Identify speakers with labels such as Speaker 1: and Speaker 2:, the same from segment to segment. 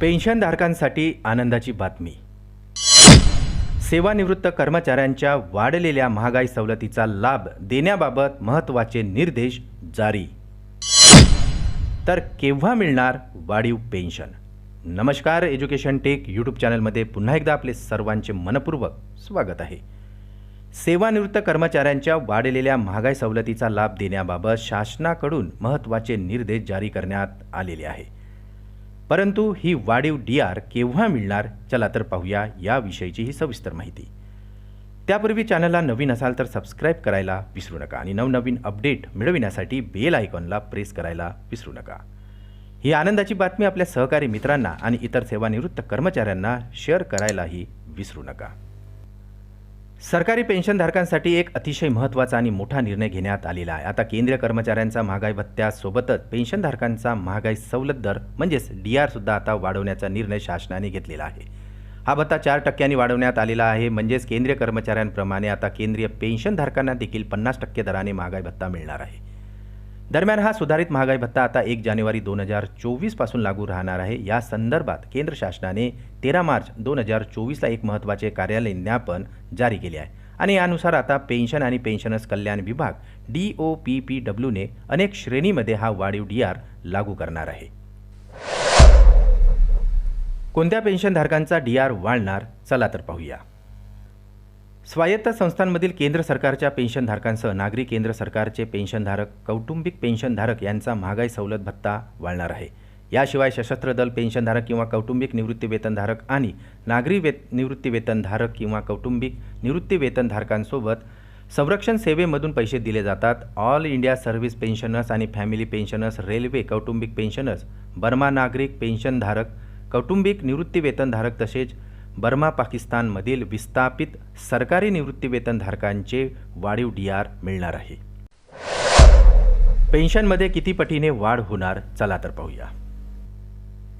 Speaker 1: पेन्शनधारकांसाठी आनंदाची बातमी. सेवानिवृत्त कर्मचाऱ्यांच्या वाढलेल्या महागाई सवलतीचा लाभ देण्याबाबत महत्त्वाचे निर्देश जारी. तर केव्हा मिळणार वाढीव पेन्शन? नमस्कार एज्युकेशन टेक यूट्यूब चॅनलमध्ये पुन्हा एकदा आपले सर्वांचे मनपूर्वक स्वागत आहे. सेवानिवृत्त कर्मचाऱ्यांच्या वाढलेल्या महागाई सवलतीचा लाभ देण्याबाबत शासनाकडून महत्त्वाचे निर्देश जारी करण्यात आलेले आहे. परंतु ही वाढीव डी आर केव्हा मिळणार? चला तर पाहूया याविषयीची ही सविस्तर माहिती. त्यापूर्वी चॅनलला नवीन असाल तर सबस्क्राईब करायला विसरू नका आणि नवनवीन अपडेट मिळविण्यासाठी बेल आयकॉनला प्रेस करायला विसरू नका. ही आनंदाची बातमी आपल्या सहकारी मित्रांना आणि इतर सेवानिवृत्त कर्मचाऱ्यांना शेअर करायलाही विसरू नका. सरकारी पेन्शनधारकांसाठी एक अतिशय महत्त्वाचा आणि मोठा निर्णय घेण्यात आलेला आहे. आता केंद्रीय कर्मचाऱ्यांचा महागाई भत्त्यासोबतच पेन्शनधारकांचा महागाई सवलत दर म्हणजेच डी आरसुद्धा आता वाढवण्याचा निर्णय शासनाने घेतलेला आहे. हा भत्ता चार टक्क्यांनी वाढवण्यात आलेला आहे म्हणजेच केंद्रीय कर्मचाऱ्यांप्रमाणे आता केंद्रीय पेन्शनधारकांना देखील पन्नास टक्के दराने महागाई भत्ता मिळणार आहे. दरम्यान हा सुधारित महागाई भत्ता आता एक जानेवारी दोन हजार चोवीसपासून लागू राहणार आहे. या संदर्भात केंद्र शासनाने तेरा मार्च दोन हजार चोवीसला एक महत्त्वाचे कार्यालय ज्ञापन जारी केले आहे. आणि यानुसार आता पेन्शन आणि पेन्शनर्स कल्याण विभाग डी ओ पी पी डब्ल्यूने अनेक श्रेणीमध्ये हा वाढीव डी आर लागू करणार आहे. कोणत्या पेन्शनधारकांचा डी आर वाढणार? चला तर पाहूया. स्वायत्त संस्थांमधील केंद्र सरकारच्या पेन्शनधारकांसह नागरी केंद्र सरकारचे पेन्शनधारक कौटुंबिक पेन्शनधारक यांचा महागाई सवलत भत्ता वाढणार आहे. याशिवाय सशस्त्र दल पेन्शनधारक किंवा कौटुंबिक निवृत्तीवेतनधारक आणि नागरी वेत निवृत्तीवेतनधारक किंवा कौटुंबिक निवृत्तीवेतनधारकांसोबत संरक्षण सेवेमधून पैसे दिले जातात. ऑल इंडिया सर्व्हिस पेन्शनर्स आणि फॅमिली पेन्शनर्स रेल्वे कौटुंबिक पेन्शनर्स बर्मा नागरिक पेन्शनधारक कौटुंबिक निवृत्तीवेतनधारक तसेच बर्मा पाकिस्तानमधील विस्थापित सरकारी निवृत्तीवेतनधारकांचे वाढीव डी आर मिळणार आहे. पेन्शनमध्ये किती पटीने वाढ होणार? चला तर पाहूया.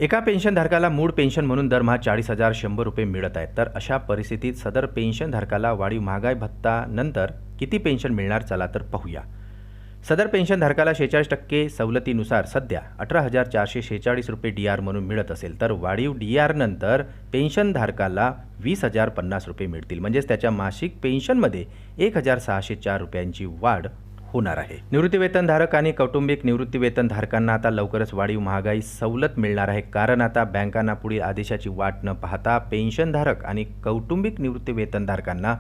Speaker 1: एका पेन्शनधारकाला मूळ पेन्शन म्हणून दरमहा चाळीस हजार शंभर रुपये मिळत आहेत. तर अशा परिस्थितीत सदर पेन्शनधारकाला वाढीव महागाई भत्ता नंतर किती पेन्शन मिळणार? चला तर पाहूया. सदर पेन्शनधारकाला शेहेचाळीस टक्के सवलतीनुसार सध्या अठरा हजार चारशे शेहेचाळीस रुपये डी आर म्हणून मिळत असेल तर वाढीव डी आर नंतर पेन्शनधारकाला वीस हजार पन्नास रुपये मिळतील. म्हणजेच त्याच्या मासिक पेन्शनमध्ये एक हजार सहाशे चार रुपयांची वाढ होणार आहे. निवृत्तीवेतनधारक आणि कौटुंबिक निवृत्तीवेतनधारकांना आता लवकरच वाढीव महागाई सवलत मिळणार आहे. कारण आता बँकांना पुढील आदेशाची वाट न पाहता पेन्शनधारक आणि कौटुंबिक निवृत्तीवेतनधारकांना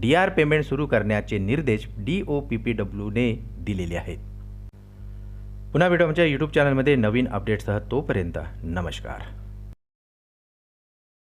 Speaker 1: डी आर पेमेंट सुरू करण्याचे निर्देश डी ओ पी पी डब्ल्यूने दिलेले आहेत. पुन्हा भेटू आमच्या यूट्यूब चॅनलमध्ये नवीन अपडेट्ससह तोपर्यंत नमस्कार.